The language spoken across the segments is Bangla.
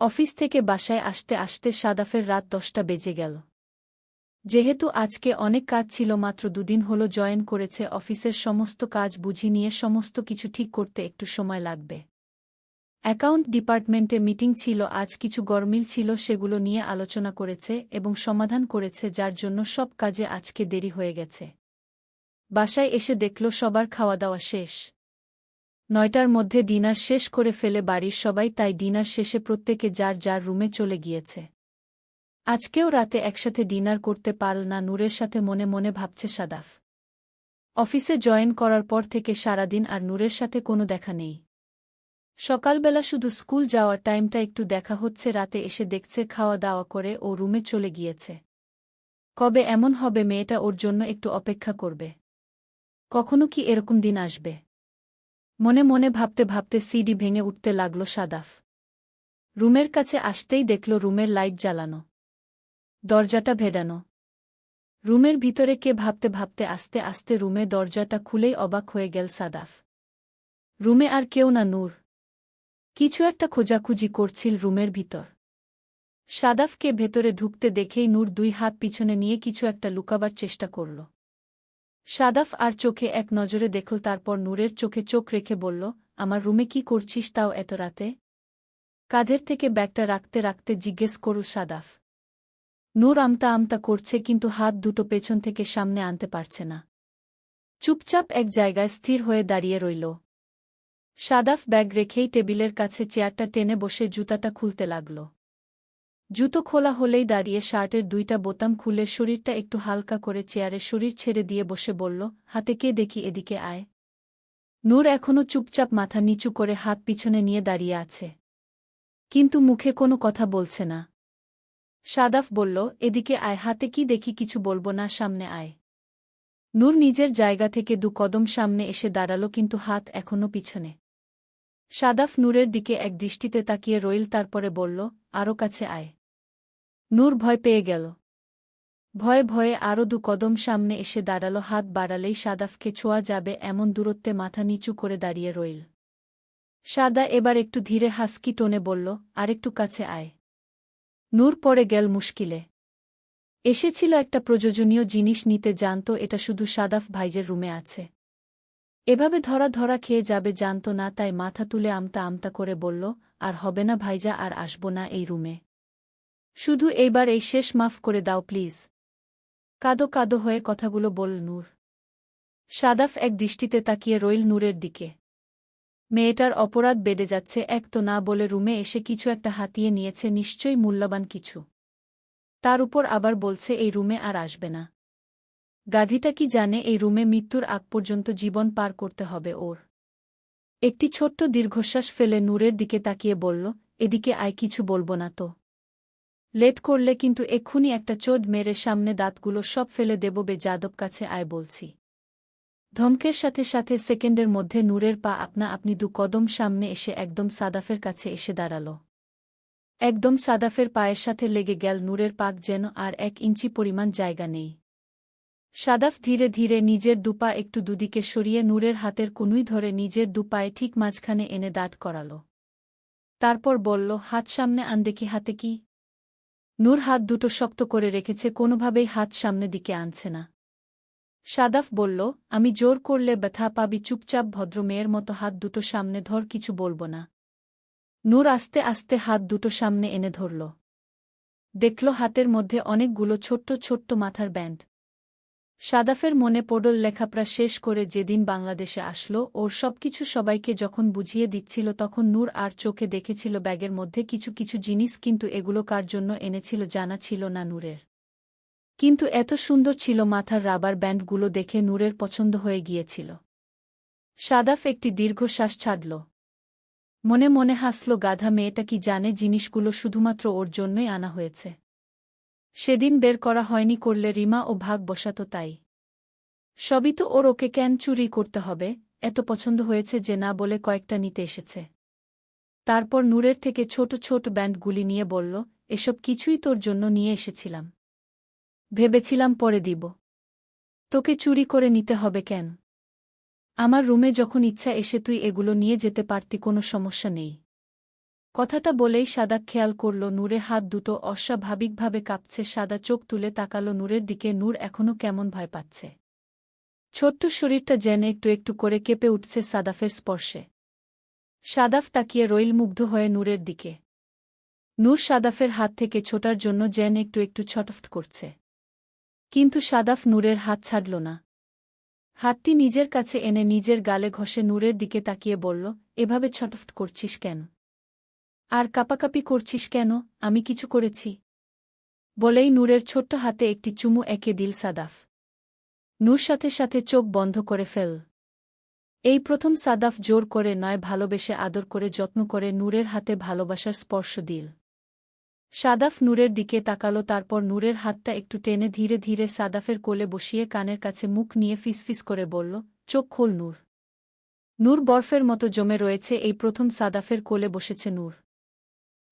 অফিস থেকে বাসায় আসতে আসতে সাদাফের রাত দশটা বেজে গেল। যেহেতু আজকে অনেক কাজ ছিল, মাত্র দুদিন হল জয়েন করেছে অফিসের সমস্ত কাজ বুঝি নিয়ে সমস্ত কিছু ঠিক করতে একটু সময় লাগবে। অ্যাকাউন্ট ডিপার্টমেন্টে মিটিং ছিল, আজ কিছু গরমিল ছিল, সেগুলো নিয়ে আলোচনা করেছে এবং সমাধান করেছে, যার জন্য সব কাজে আজকে দেরি হয়ে গেছে। বাসায় এসে দেখল সবার খাওয়া দাওয়া শেষ। নয়টার মধ্যে ডিনার শেষ করে ফেলে বাড়ির সবাই তাই ডিনার শেষে প্রত্যেকে যার যার রুমে চলে গিয়েছে। আজকেও রাতে একসাথে ডিনার করতে পারল না নূরের সাথে মনে মনে ভাবছে সাদাফ। অফিসে জয়েন করার পর থেকে সারাদিন আর নূরের সাথে কোনো দেখা নেই। সকালবেলা শুধু স্কুল যাওয়ার টাইমটা একটু দেখা হচ্ছে, রাতে এসে দেখছে খাওয়া দাওয়া করে ও রুমে চলে গিয়েছে। কবে এমন হবে মেয়েটা ওর জন্য একটু অপেক্ষা করবে। কখনো কি এরকম দিন আসবে? মনে মনে ভাবতে ভাবতে সিডি ভেঙে উঠতে লাগল সাদাফ। রুমের কাছে আসতেই দেখল রুমের লাইট জ্বালানো। দরজাটা ভেডানো। রুমের ভিতরে কে ভাবতে ভাবতে আস্তে আস্তে রুমে দরজাটা খুলেই অবাক হয়ে গেল সাদাফ। রুমে আর কেউ না নূর। কিছু একটা খোঁজাখুঁজি করছিল রুমের ভিতর। সাদাফকে ভেতরে ঢুকতে দেখেই নূর দুই হাত পিছনে নিয়ে কিছু একটা লুকাবার চেষ্টা করল। সাদাফ আর চোখে এক নজরে দেখল, তারপর নূরের চোখে চোখ রেখে বলল, আমার রুমে কি করছিস তাও এত রাতে? কাঁধের থেকে ব্যাগটা রাখতে রাখতে জিজ্ঞেস করল সাদাফ। নূর আমতা আমতা করছে, কিন্তু হাত দুটো পেছন থেকে সামনে আনতে পারছে না। চুপচাপ এক জায়গায় স্থির হয়ে দাঁড়িয়ে রইল। সাদাফ ব্যাগ রেখেই টেবিলের কাছে চেয়ারটা টেনে বসে জুতাটা খুলতে লাগল। জুতো খোলা হলেই দাঁড়িয়ে শার্টের দুইটা বোতাম খুলে শরীরটা একটু হালকা করে চেয়ারে শরীর ছেড়ে দিয়ে বসে বলল, হাতে কে দেখি এদিকে আয়? নূর এখনও চুপচাপ মাথা নিচু করে হাত পিছনে নিয়ে দাঁড়িয়ে আছে। কিন্তু মুখে কোনো কথা বলছে না। সাদাফ বলল, এদিকে আয়, হাতে কি দেখি কিছু বলব না, সামনে আয়। নূর নিজের জায়গা থেকে দু কদম সামনে এসে দাঁড়াল, কিন্তু হাত এখনও পিছনে। সাদাফ নূরের দিকে এক দৃষ্টিতে তাকিয়ে রইল, তারপরে বলল আরও কাছে আয়। নূর ভয় পেয়ে গেল। ভয়ে ভয়ে আরও দু কদম সামনে এসে দাঁড়াল, হাত বাড়ালেই সাদাফকে ছোঁয়া যাবে এমন দূরত্বে মাথা নিচু করে দাঁড়িয়ে রইল। সাদা এবার একটু ধীরে হাসকি টোনে বলল, আরেকটু কাছে আয়। নূর পরে গেল মুশকিলে। এসেছিল একটা প্রয়োজনীয় জিনিস নিতে জানত, এটা শুধু সাদাফ ভাইজের রুমে আছে। এভাবে ধরা ধরা খেয়ে যাবে জানত না, তাই মাথা তুলে আমতা আমতা করে বলল, আর হবে না ভাইজা, আর আসব না এই রুমে। শুধু এইবার এই শেষ মাফ করে দাও, প্লিজ। কাদো কাদো হয়ে কথাগুলো বল নূর। সাদাফ এক দৃষ্টিতে তাকিয়ে রইল নূরের দিকে। মেয়েটার অপরাধ বেড়ে যাচ্ছে এক তো না বলে রুমে এসে কিছু একটা হাতিয়ে নিয়েছে নিশ্চয়ই মূল্যবান কিছু। তার উপর আবার বলছে, এই রুমে আর আসবে না। গাধিটা কি জানে, এই রুমে মৃত্যুর আগ পর্যন্ত জীবন পার করতে হবে ওর। একটি ছোট্ট দীর্ঘশ্বাস ফেলে নূরের দিকে তাকিয়ে বলল, এদিকে আয়, কিছু বলব না তো। লেট করলে কিন্তু এক্ষুনি একটা চোট মেরে সামনে দাঁতগুলো সব ফেলে দেব বে যাদব কাছে আয় বলছি। ধমকের সাথে সাথে সেকেন্ডের মধ্যে নূরের পা আপনা আপনি দু কদম সামনে এসে একদম সাদাফের কাছে এসে দাঁড়াল। একদম সাদাফের পায়ের সাথে লেগে গেল নূরের পাক যেন আর এক ইঞ্চি পরিমাণ জায়গা নেই। সাদাফ ধীরে ধীরে নিজের দুপা একটু দুদিকে সরিয়ে নূরের হাতের কুনুই ধরে নিজের দুপায়ে ঠিক মাঝখানে এনে দাঁড় করাল। তারপর বলল, হাত সামনে আন দেখি হাতে কি? নূর হাত দুটো শক্ত করে রেখেছে, কোনোভাবেই হাত সামনে দিকে আনছে না। সাদাফ বলল, আমি জোর করলে ব্যথা পাবি, চুপচাপ ভদ্র মেয়ের মতো হাত দুটো সামনে ধর, কিছু বলব না। নূর আস্তে আস্তে হাত দুটো সামনে এনে ধরল। দেখল হাতের মধ্যে অনেকগুলো ছোট্ট ছোট্ট মাথার ব্যান্ড। সাদাফের মনে পড়ল লেখাপড়া শেষ করে যেদিন বাংলাদেশে আসলো, ওর সবকিছু সবাইকে যখন বুঝিয়ে দিচ্ছিল তখন নূর আর চোখে দেখেছিল ব্যাগের মধ্যে কিছু কিছু জিনিস, কিন্তু এগুলো কার জন্য এনেছিল জানা ছিল না নূরের। কিন্তু এত সুন্দর ছিল মাথার রাবার ব্যান্ডগুলো দেখে নূরের পছন্দ হয়ে গিয়েছিল। সাদাফ একটি দীর্ঘশ্বাস ছাড়ল। মনে মনে হাসল, গাধা মেয়েটা কি জানে জিনিসগুলো শুধুমাত্র ওর জন্যই আনা হয়েছে? সেদিন বের করা হয়নি করলে রিমা ও ভাগ বসাত তাই। সবই তো ওর ওকে ক্যান চুরি করতে হবে, এত পছন্দ হয়েছে যে না বলে কয়েকটা নিতে এসেছে। তারপর নূরের থেকে ছোট ছোট ব্যান্ডগুলি নিয়ে বলল, এসব কিছুই তোর জন্য নিয়ে এসেছিলাম। ভেবেছিলাম পরে দিব। তোকে চুরি করে নিতে হবে কেন? আমার রুমে যখন ইচ্ছা এসে তুই এগুলো নিয়ে যেতে পারতি, কোনো সমস্যা নেই। কথাটা বলেই সাদা খেয়াল করল নূরে হাত দুটো অস্বাভাবিকভাবে কাঁপছে, সাদা চোখ তুলে তাকালো নূরের দিকে, নূর এখনও কেমন ভয় পাচ্ছে। ছোট্ট শরীরটা যেন একটু একটু করে কেঁপে উঠছে সাদাফের স্পর্শে। সাদাফ তাকিয়ে রইল মুগ্ধ হয়ে নূরের দিকে। নূর সাদাফের হাত থেকে ছোটার জন্য যেন একটু একটু ছটফট করছে। কিন্তু সাদাফ নূরের হাত ছাড়ল না। হাতটি নিজের কাছে এনে নিজের গালে ঘষে নূরের দিকে তাকিয়ে বলল, এভাবে ছটফট করছিস কেন? আর কাপাকাপি করছিস কেন? আমি কিছু করেছি। বলেই নূরের ছোট্ট হাতে একটি চুমু একে দিল সাদাফ। নূর সাথে সাথে চোখ বন্ধ করে ফেল। এই প্রথম সাদাফ জোর করে নয়, ভালোবেসে আদর করে যত্ন করে নূরের হাতে ভালোবাসার স্পর্শ দিল। সাদাফ নূরের দিকে তাকালো, তারপর নূরের হাতটা একটু টেনে ধীরে ধীরে সাদাফের কোলে বসিয়ে কানের কাছে মুখ নিয়ে ফিসফিস করে বলল, চোখ খোল নূর। নূর বরফের মতো জমে রয়েছে, এই প্রথম সাদাফের কোলে বসেছে নূর।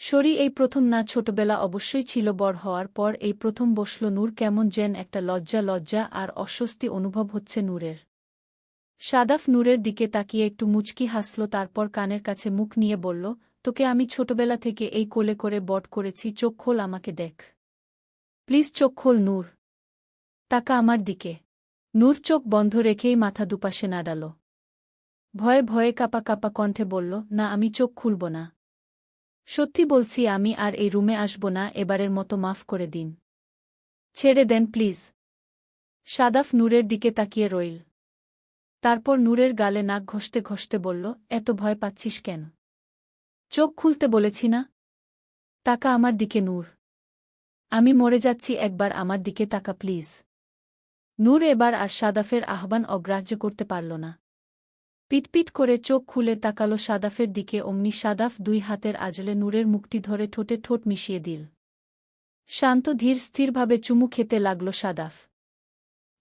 শরী এই প্রথম না, ছোটবেলা অবশ্যই ছিল বড় হওয়ার পর এই প্রথম বসল নূর কেমন যেন একটা লজ্জা লজ্জা আর অস্বস্তি অনুভব হচ্ছে নূরের। সাদাফ নূরের দিকে তাকিয়ে একটু মুচকি হাসল, তারপর কানের কাছে মুখ নিয়ে বলল, তোকে আমি ছোটবেলা থেকে এই কোলে করে বট করেছি, চোখ খোল আমাকে দেখ। প্লিজ চোখ খোল নূর। তাকা আমার দিকে নূর চোখ বন্ধ রেখেই মাথা দুপাশে নাড়াল। ভয়ে ভয়ে কাপা কাপা কণ্ঠে বলল, না, আমি চোখ খুলব না। সত্যি বলছি আমি আর এই রুমে আসব না, এবারের মতো মাফ করে দিন। ছেড়ে দেন, প্লিজ। সাদাফ নূরের দিকে তাকিয়ে রইল। তারপর নূরের গালে নাক ঘষতে ঘষতে বলল, এত ভয় পাচ্ছিস কেন? চোখ খুলতে বলেছি না। তাকা আমার দিকে, নূর। আমি মরে যাচ্ছি, একবার আমার দিকে তাকা, প্লিজ। নূর এবার আর সাদাফের আহ্বান অগ্রাহ্য করতে পারল না। পিটপিট করে চোখ খুলে তাকালো সাদাফের দিকে অমনি সাদাফ দুই হাতের আজলে নূরের মুখটি ধরে ঠোঁটে ঠোঁট মিশিয়ে দিল। শান্ত ধীর স্থিরভাবে চুমু খেতে লাগল সাদাফ।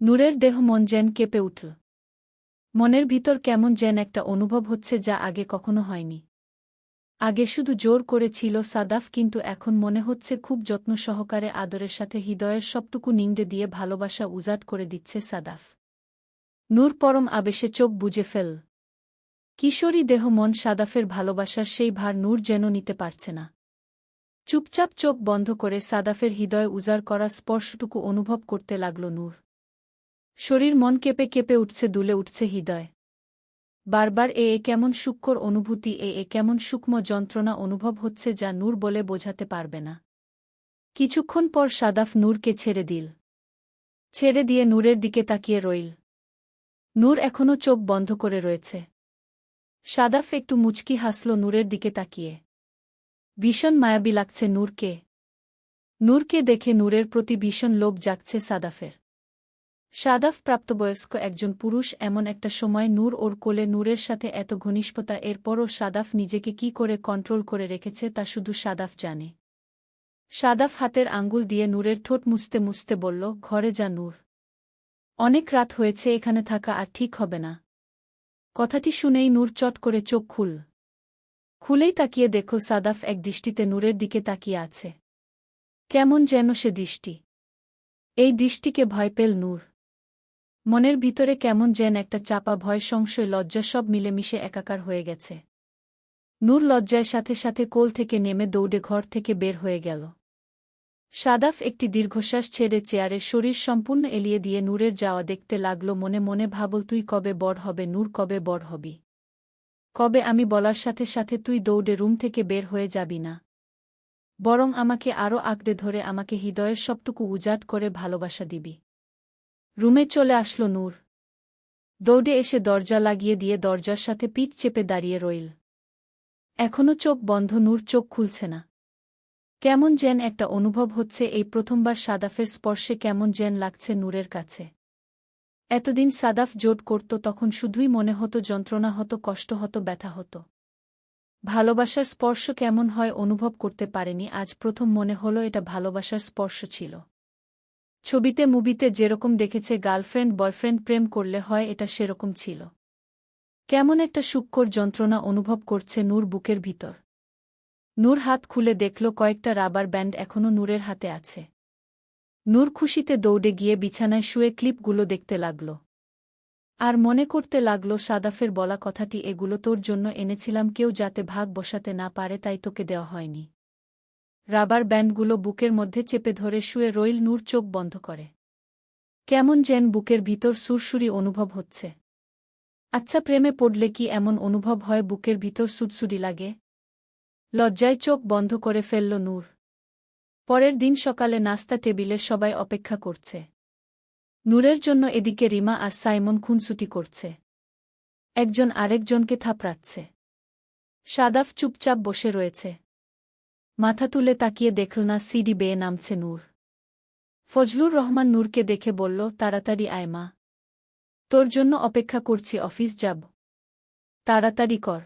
নূরের দেহ মন যেন কেঁপে উঠল। মনের ভিতর কেমন যেন একটা অনুভব হচ্ছে যা আগে কখনো হয়নি। আগে শুধু জোর করেছিল সাদাফ, কিন্তু এখন মনে হচ্ছে খুব যত্ন সহকারে আদরের সাথে হৃদয়ের সবটুকু নিংড়ে দিয়ে ভালোবাসা উজাট করে দিচ্ছে সাদাফ। নূর পরম আবেশে চোখ বুঝে ফেল। কিশোরী দেহ মন সাদাফের ভালোবাসার সেই ভার নূর যেন নিতে পারছে না। চুপচাপ চোখ বন্ধ করে সাদাফের হৃদয় উজাড় করা স্পর্শটুকু অনুভব করতে লাগল নূর। শরীর মন কেঁপে কেঁপে উঠছে, দুলে উঠছে হৃদয়। বারবার এ এ কেমন সূক্ষ্ম অনুভূতি, এ এ কেমন সূক্ষ্ম যন্ত্রণা অনুভব হচ্ছে যা নূর বলে বোঝাতে পারবে না। কিছুক্ষণ পর সাদাফ নূরকে ছেড়ে দিল। ছেড়ে দিয়ে নূরের দিকে তাকিয়ে রইল। নূর এখনও চোখ বন্ধ করে রয়েছে। সাদাফ একটু মুচকি হাসল নূরের দিকে তাকিয়ে। ভীষণ মায়াবী লাগছে নূরকে। নূরকে দেখে নূরের প্রতি ভীষণ লোভ জাগছে সাদাফের। সাদাফ প্রাপ্তবয়স্ক একজন পুরুষ, এমন একটা সময় নূর ওর কোলে নূরের সাথে এত ঘনিষ্ঠতা, এরপরও সাদাফ নিজেকে কি করে কন্ট্রোল করে রেখেছে তা শুধু সাদাফ জানে। সাদাফ হাতের আঙ্গুল দিয়ে নূরের ঠোঁট মুছতে মুছতে বলল, ঘরে যা নূর। অনেক রাত হয়েছে এখানে থাকা আর ঠিক হবে না। কথাটি শুনেই নূর চট করে চোখ খুল। খুলেই তাকিয়ে দেখো সাদাফ এক দৃষ্টিতে নূরের দিকে তাকিয়ে আছে। কেমন যেন সে দৃষ্টি। এই দৃষ্টিকে ভয় পেল নূর। মনের ভিতরে কেমন যেন একটা চাপা ভয়, সংশয়, লজ্জা সব মিলেমিশে একাকার হয়ে গেছে। নূর লজ্জায় সাথে সাথে কোল থেকে নেমে দৌড়ে ঘর থেকে বের হয়ে গেল। সাদাফ একটি দীর্ঘশ্বাস ছেড়ে চেয়ারে শরীর সম্পূর্ণ এলিয়ে দিয়ে নূরের যাওয়া দেখতে লাগল মনে মনে ভাবল, তুই কবে বড় হবে, নূর কবে বড় হবি? কবে আমি বলার সাথে সাথে তুই দৌড়ে রুম থেকে বের হয়ে যাবি না? বরং আমাকে আরও আঁকড়ে ধরে আমাকে হৃদয়ের সবটুকু উজাট করে ভালোবাসা দিবি। রুমে চলে আসল নূর। দৌড়ে এসে দরজা লাগিয়ে দিয়ে দরজার সাথে পিঠ চেপে দাঁড়িয়ে রইল। এখনও চোখ বন্ধ, নূর চোখ খুলছে না। কেমন যেন একটা অনুভব হচ্ছে এই প্রথমবার সাদাফের স্পর্শে কেমন যেন লাগছে নূরের কাছে। এতদিন সাদাফ জোট করত, তখন শুধুই মনে হতো যন্ত্রণা হতো, কষ্ট হতো, ব্যথা হতো। ভালোবাসার স্পর্শ কেমন হয় অনুভব করতে পারেনি, আজ প্রথম মনে হলো এটা ভালোবাসার স্পর্শ ছিল। ছবিতে, মুভিতে যেরকম দেখেছে গার্লফ্রেন্ড, বয়ফ্রেন্ড প্রেম করলে হয় এটা সেরকম ছিল। কেমন একটা সূক্ষ্মর যন্ত্রণা অনুভব করছে নূর বুকের ভিতর। নূর হাত খুলে দেখল কয়েকটা রাবার ব্যান্ড এখনও নূরের হাতে আছে। নূর খুশিতে দৌড়ে গিয়ে বিছানায় শুয়ে ক্লিপগুলো দেখতে লাগল। আর মনে করতে লাগল, সাদাফের বলা কথাটি, এগুলো তোর জন্য এনেছিলাম, কেউ যাতে ভাগ বসাতে না পারে, তাই তোকে দেওয়া হয়নি রাবার ব্যান্ডগুলো বুকের মধ্যে চেপে ধরে শুয়ে রইল, নূর চোখ বন্ধ করে। কেমন যেন বুকের ভিতর সুরসুরি অনুভব হচ্ছে। আচ্ছা প্রেমে পড়লে কি এমন অনুভব হয়, বুকের ভিতর সুরসুরি লাগে? লজ্জায় চোখ বন্ধ করে ফেলল নূর। পরের দিন সকালে নাস্তা টেবিলে সবাই অপেক্ষা করছে। নূরের জন্য এদিকে রিমা আর সাইমন খুনসুটি করছে। একজন আরেকজনকে থাপড়াচ্ছে। সাদাফ চুপচাপ বসে রয়েছে। মাথা তুলে তাকিয়ে দেখল না সিডি বেয়ে নামছে নূর। ফজলুর রহমান নূরকে দেখে বলল, তাড়াতাড়ি আয় মা। তোর জন্য অপেক্ষা করছি, অফিস যাব। তাড়াতাড়ি কর।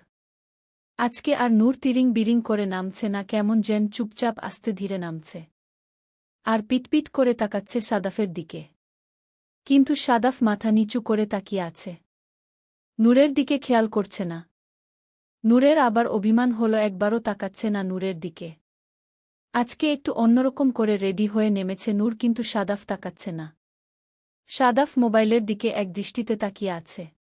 আজকে আর নূর তিরিং বিরিং করে নামছে না, কেমন যেন চুপচাপ আস্তে ধীরে নামছে। আর পিটপিট করে তাকাচ্ছে সাদাফের দিকে। কিন্তু সাদাফ মাথা নিচু করে তাকিয়ে আছে। নূরের দিকে খেয়াল করছে না। নূরের আবার অভিমান হলো একবারও তাকাচ্ছে না নূরের দিকে। আজকে একটু অন্যরকম করে রেডি হয়ে নেমেছে নূর, কিন্তু সাদাফ তাকাচ্ছে না। সাদাফ মোবাইলের দিকে এক দৃষ্টিতে তাকিয়ে আছে।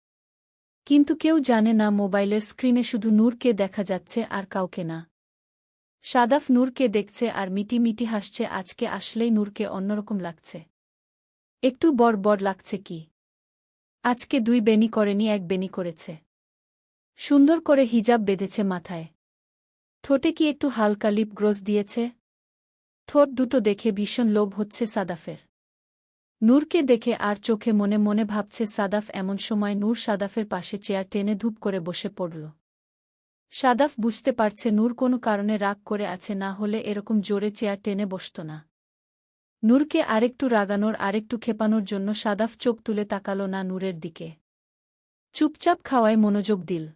কিন্তু কেউ জানে না মোবাইলের স্ক্রিনে শুধু নূরকে দেখা যাচ্ছে আর কাউকে না। সাদাফ নূরকে দেখছে আর মিটি মিটি হাসছে, আজকে আসলেই নূরকে অন্যরকম লাগছে। একটু বড় বড় লাগছে কি? আজকে দুই বেনি করেনি, এক বেনি করেছে। সুন্দর করে হিজাব বেঁধেছে মাথায়। ঠোঁটে কি একটু হালকা লিপ গ্রোস দিয়েছে? ঠোঁট দুটো দেখে ভীষণ লোভ হচ্ছে সাদাফের। নূরকে দেখে আর চোখে মনে মনে ভাবছে সাদাফ এমন সময় নূর সাদাফের পাশে চেয়ার টেনে ধূপ করে বসে পড়ল। সাদাফ বুঝতে পারছে নূর কোনো কারণে রাগ করে আছে না হলে এরকম জোরে চেয়ার টেনে বসত না। নূরকে আরেকটু রাগানোর, আরেকটু খেপানোর জন্য সাদাফ চোখ তুলে তাকাল না নূরের দিকে। চুপচাপ খাওয়ায় মনোযোগ দিল।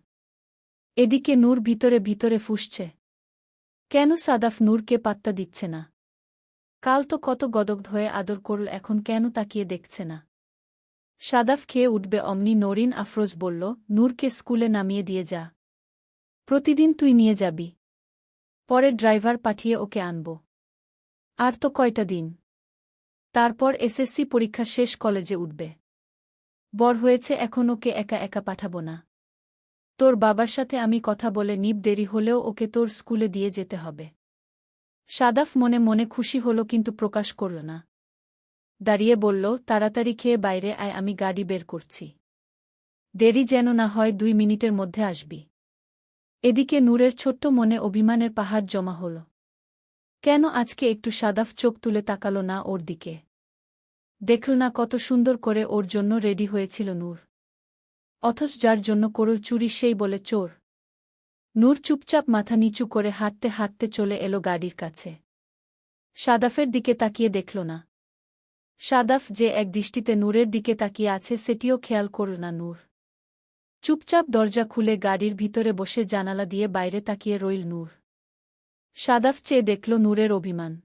এদিকে নূর ভিতরে ভিতরে ফুসছে। কেন সাদাফ নূরকে পাত্তা দিচ্ছে না? কাল তো কত গদগ্ধ হয়ে আদর করল, এখন কেন তাকিয়ে দেখছে না? সাদাফ খেয়ে উঠবে, অমনি নরিন আফরোজ বলল, নূরকে স্কুলে নামিয়ে দিয়ে যা। প্রতিদিন তুই নিয়ে যাবি। পরে ড্রাইভার পাঠিয়ে ওকে আনব। আর তো কয়টা দিন। তারপর এসএসসি পরীক্ষা শেষ, কলেজে উঠবে। বড় হয়েছে, এখন ওকে একা একা পাঠাবো না। তোর বাবার সাথে আমি কথা বলে নিব, দেরি হলেও ওকে তোর স্কুলে দিয়ে যেতে হবে। সাদাফ মনে মনে খুশি হল কিন্তু প্রকাশ করল না। দাঁড়িয়ে বলল, তাড়াতাড়ি খেয়ে বাইরে আয়, আমি গাড়ি বের করছি। দেরি যেন না হয়, দুই মিনিটের মধ্যে আসবি এদিকে নূরের ছোট্ট মনে অভিমানের পাহাড় জমা হল। কেন আজকে একটু সাদাফ চোখ তুলে তাকাল না ওর দিকে? দেখল না কত সুন্দর করে ওর জন্য রেডি হয়েছিল নূর। অথচ যার জন্য করল চুরি সেই বলে চোর। নূর চুপচাপ মাথা নিচু করে হাঁটতে হাঁটতে চলে এলো গাড়ির কাছে। সাদাফের দিকে তাকিয়ে দেখল না। সাদাফ যে এক দৃষ্টিতে নূরের দিকে তাকিয়ে আছে সেটিও খেয়াল করল না নূর। চুপচাপ দরজা খুলে গাড়ির ভিতরে বসে জানালা দিয়ে বাইরে তাকিয়ে রইল নূর। সাদাফ চেয়ে দেখল নূরের অভিমান।